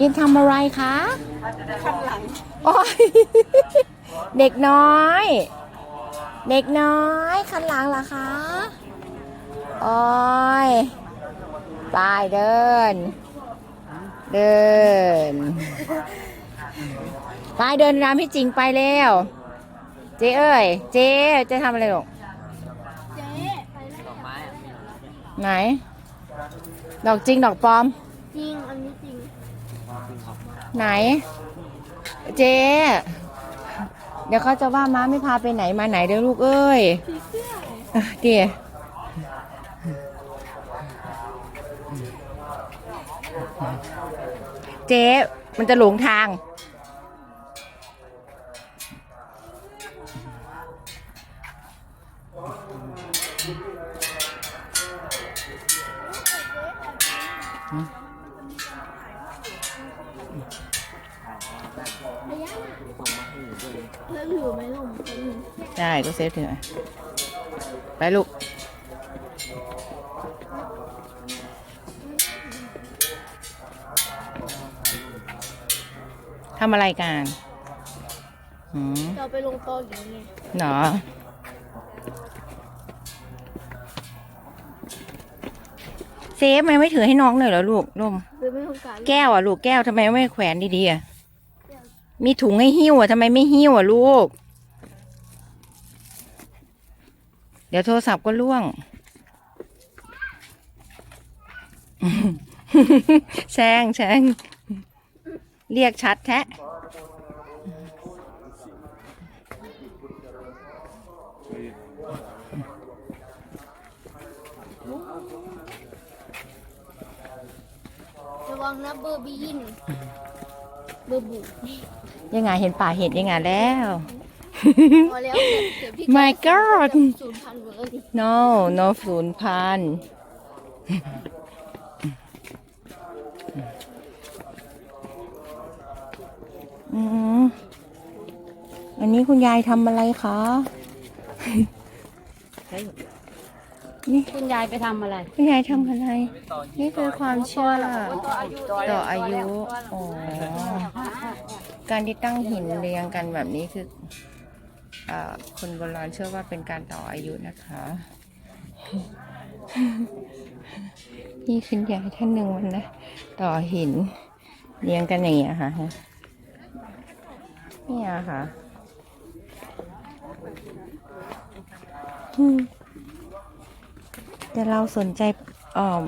ยินทำอะไรคะข้างหลังโอ้ยเด็กน้อย เด็กน้อยคันหลังเหรอคะโอ้ยไปเดิน เดินไปเดินตามพี่จริงไปเร็วเจ๊เอ้ย เจ๊จะทำอะไรหรอกเจ๊ไปแล้วไหน ดอกจริงดอกปลอม จริงอันนี้จริง ไหน เจ๊เดี๋ยวเขาจะว่าม้าไม่พาไปไหนมาไหนเดี๋ยวลูกเอ้ยเสื้อเดี๋ยเจ๊มันจะหลงทาง เรื่องอยู่ไหมลมคนหนึ่งได้ก็เซฟถึงอะไปลูกทำอะไรกันหืมเราไปลงตออยู่ไงหนอเซฟทำไมไม่ถือให้น้องหน่อยเหรอลูกลูกคือไม่ต้องการแก้วอะลูกแก้วทำไมไม่แขวนดีๆอะ มีถุงให้หิ้วอะทำไมไม่หิ้วอะลูก เดี๋ยวโทรศัพท์ก็ล่วง แซงแซงเรียกชัดแท้ระวังนะเบอร์บีนเบอร์บุ ยังไงเห็นป่าเห็นยังไงแล้ว พอแล้วเดี๋ยวพี่ My God ศูนย์พันหมดแล้วดิ no no ศูนย์พัน อืมอันนี้คุณยายทำอะไรคะ นี่ คุณยายไปทำอะไรคุณยายทำอะไร นี่คือความเชื่อต่ออายุ อ๋อ การที่ตั้งหินเรียงกันแบบนี้คือเอ่อคนโบราณเชื่อว่าเป็นการต่ออายุนะคะ นี่คุณยายท่านหนึ่งวันนะ ต่อหิน เรียงกันอย่างเงี้ยค่ะเนี่ยค่ะ อืม แต่เราสนใจเอ่อ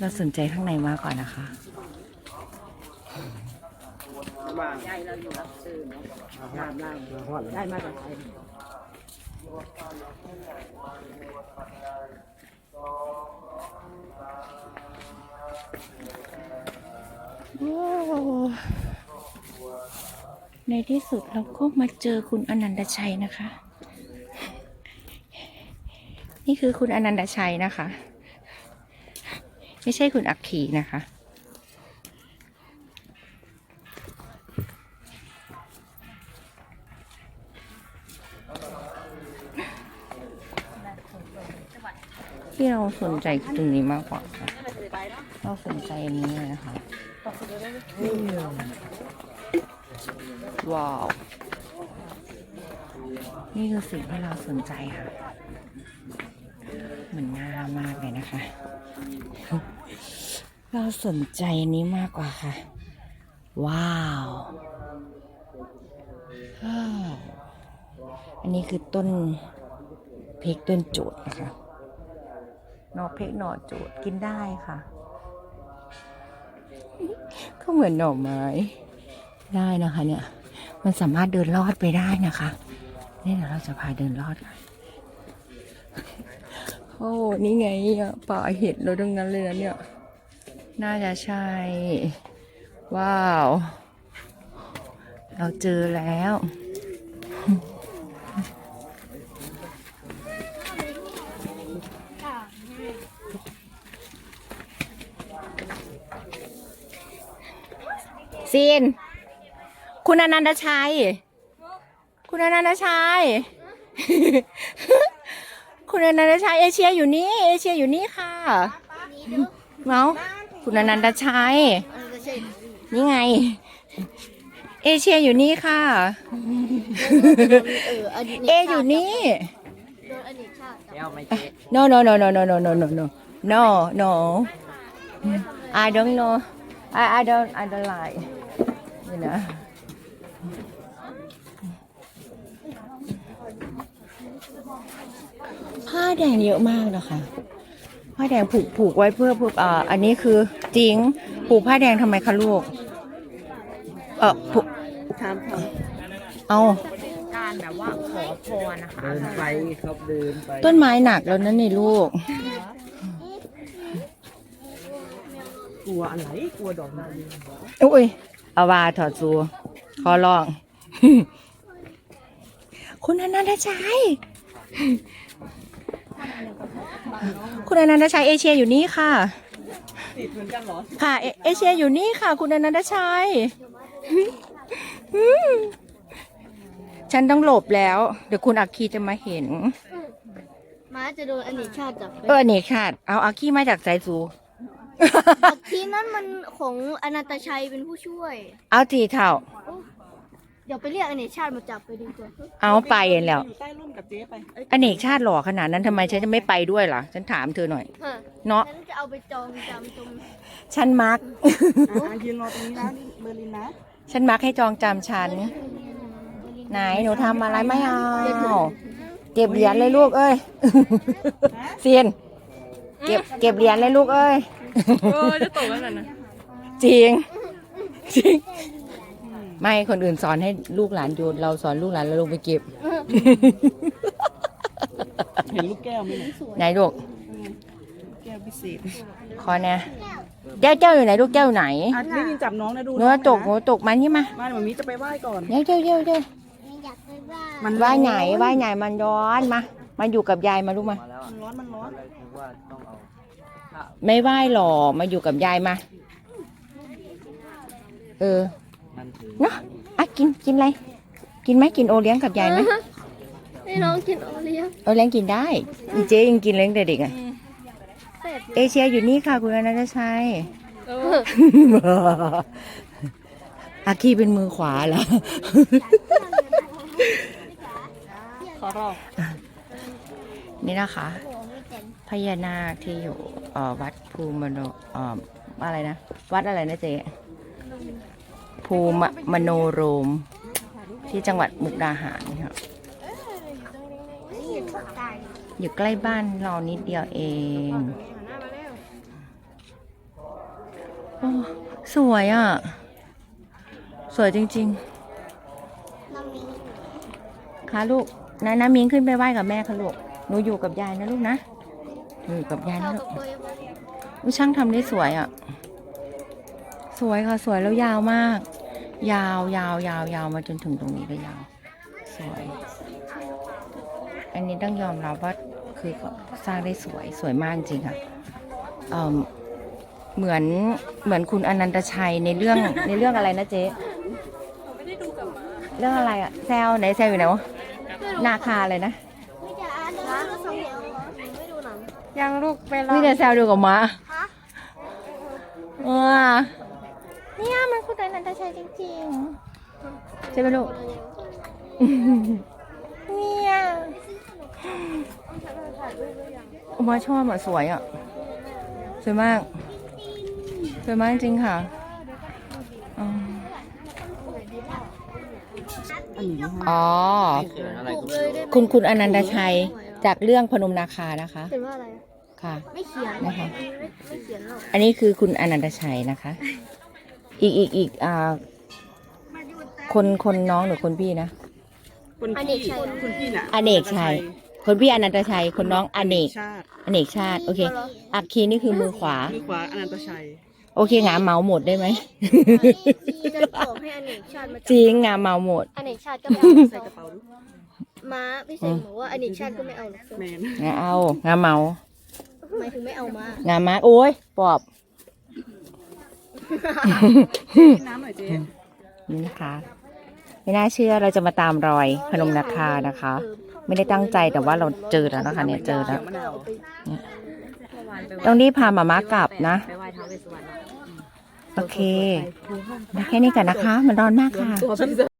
เราสนใจข้างในมากกว่านะคะได้มาจากใครว้าวในที่สุดเราก็มาเจอคุณอนันตชัยนะคะ นี่คือคุณอนันตชัยนะคะ ไม่ใช่คุณอักขีนะคะ ที่เราสนใจตรงนี้มากกว่าค่ะเราสนใจอันนี้เลยนะคะ ว้าว นี่คือสิ่งที่เราสนใจค่ะ มือนง่ามากเลยนะคะ เราสนใจอันนี้มากกว่าค่ะ ว้าวอ้าวอันนี้คือต้นเพกต้นโจดนะคะหนอเพกหน่อโจดกินได้ค่ะ ก็เหมือนหน่อไม้ ได้นะคะ เนี่ย มันสามารถเดินลอดไปได้นะคะ นี่เดี๋ยวเราจะพาเดินลอดค่ะ โอ้นี่ไงป่าเห็ดเราตรงนั้นเลยนะเนี่ย น่าจะใช่ ว้าว เราเจอแล้ว ซีน คุณอนันตชัย คุณอนันตชัย คุณอนันตชัยเอเชียอยู่นี่เอเชียอยู่นี่ค่ะเมาส์คุณอนันตชัยอันก็ใช่นี่ไง เอเชียอยู่นี่ค่ะ เอออดีตเออยู่นี่โดนอดีตชาติจับเอ้าไม่เจ๊ no no no no no no no no no no no I don't know I I don't I don't like you know ผ้าแดงเยอะมากนะคะ ผ้าแดงผูกผูกไว้เพื่อเพื่ออ่าอันนี้คือจริงผูกผ้าแดงทำไมคะลูก เออผูกทำทเอาการแบบว่าขอพรนะคะเดินไปครับเดินไป ต้นไม้หนักแล้วนั่นนี่ลูก กลัวอะไรกลัวดอกนาลีอุ้ยอาวาถอดซูขอลอง คุณอนันตชัย คุณอนันตชัยเอเชียอยู่นี่ค่ะติดเหมือนกันเหรอค่ะเอเอเชียอยู่นี่ค่ะ คุณอนันตชัยฉันต้องหลบแล้ว เดี๋ยวคุณอักคีจะมาเห็น ม้าจะโดนอดีตชาติจับไปเออเนชาติเอาอาคีมาจากสายซูทีนั้นมันของอนันตชัยเป็นผู้ช่วย เอาทีเท่า เดี๋ยวไปเรียกอดีตชาติมาจับไปดีกว่าเอาไปแล้ว อยู่ใต้ร่มกับเจ๊ไปเอ้ยอเนกชาติหล่อขนาดนั้นทำไมฉันจะไม่ไปด้วยล่ะ ฉันถามเธอหน่อยฮะเนาะ ฉันจะเอาไปจองจำตรงฉันมาร์กอะยืนรอตรงนี้นะนี่เบอร์ลินนะฉันมาร์กให้จองจำฉัน ไหนหนูทำอะไรไม่เอาเก็บเหรียญเลยลูกเอ้ยเซียนเก็บเก็บเหรียญเลยลูกเอ้ย โอ้จะตกแล้วนะจริงจริง ไม่คนอื่นสอนให้ลูกหลานโยนเราสอนลูกหลานเราลงไปเก็บ เห็นลูกแก้วไหมเนี่ยไหนลูกแก้วพิเศษขอเนี่ยแก้วแก้วอยู่ไหนลูกแก้วไหนอะไม่ยินจับน้องนะดูเนื้อตกน้หัองวตกมานี่มานะมาเดี๋ยวมันมีจะไปไหว้ก่อน เดี๋ยวเดี๋ยวเดี๋ยวเดี๋ยวอยากไปบ้านมันว่ายไหนว่ายไหนมันร้อนมามาอยู่กับยายมาลูกมามันร้อนมันร้อนไม่ว่ายหรอมาอยู่กับยายมา เออ เนาะอะกินกินอะไร กินไหมกินโอเลี้ยงกับยายไหมให้น้องกินโอเลี้ยงโอเลี้ยงกินได้อีเจ๊ยังกินเลี้ยงแต่เด็กอะเสร็จเอเชียอยู่นี่ค่ะคุณอนันตชัยอาคีเป็นมือขวาเหรอขอร้องนี่นะคะ พญานาคที่อยู่เอ่อวัดภูมิโนเอ่ออะไรนะ วัดอะไรนะเจ๊ ภูมิมโนโรม ที่จังหวัดมุกดาหารค่ะอยู่ใกล้บ้านเรานิดเดียวเองโอ้สวยอะ สวยจริงๆค่ะลูกนะน้ำมิงขึ้นไปไหว้กับแม่ค่ะลูกหนูอยู่กับยายนะลูกนะหนูอยู่กับยายนะเท่าลูกับกเบยอุ๊ยช่างทำได้สวยอะ สวยค่ะสวยแล้วยาวมาก ยาวยาวยาวยาวมาจนถึงตรงนี้ก็ยาว สวย อันนี้ต้องยอมรับว่าคือเขาสร้างได้สวยสวยมากจริงค่ะเอ่อเหมือนเหมือนคุณอนันตชัยในเรื่องในเรื่องอะไรนะเจ๊เรื่องอะไรอะแซวไหนแซวอยู่ไหนวะนาคาเลยนะไม่จะอ่านเดี๋ยวเราสองเดียวไม่ดูหนังยังลูกไปรอนี่แต่แซวดูกับม้าฮะ เออเนี่ยมันคุณอนันตชัยจริงๆ ใช่ไหมลูก เนี่ยมาชอบอะสวยอะ สวยมาก สวยมากจริงค่ะอ๋ออันนี้นะอ๋อถูกเลยได้ไหมคุณคุณอนันตชัยจากเรื่องพนมนาคานะคะเขียนว่าอะไร ค่ะ ไม่เขียนนะคะไม่ไม่เขียนหรอกอันนี้คือคุณอนันตชัยนะคะ อีกอีกอีกอ่า คนคนน้องหรือคนพี่นะคุณพี่คุณพี่น่ะอเนกชัยคนพี่อนันตชัย คนน้องอเนกชาติอเนกชาติ โอเค อักคีนี่คือมือขวา มือขวาอนันตชัย โอเคงาเหมาหมดได้ไหมจะบอกให้อเนกชาติมาจริงงาเหมาหมดอเนกชาติก็ไม่เอาใส่กระเป๋าดูม้าพี่เสกบอกว่าอเนกชาติก็ไม่เอาหรอกแมนงาเอางาเหมาทำไมถึงไม่เอามางามาโอ้ยปอบ น้ำหน่อยเจ๊นี่นะคะไม่น่าเชื่อเราจะมาตามรอยพนมนาคานะคะ ไม่ได้ตั้งใจแต่ว่าเราเจอแล้วนะคะ เนี่ยเจอแล้วต้องรีบพาหมาม่ากลับนะ โอเคแค่นี้กันนะคะ มันร้อนมากค่ะ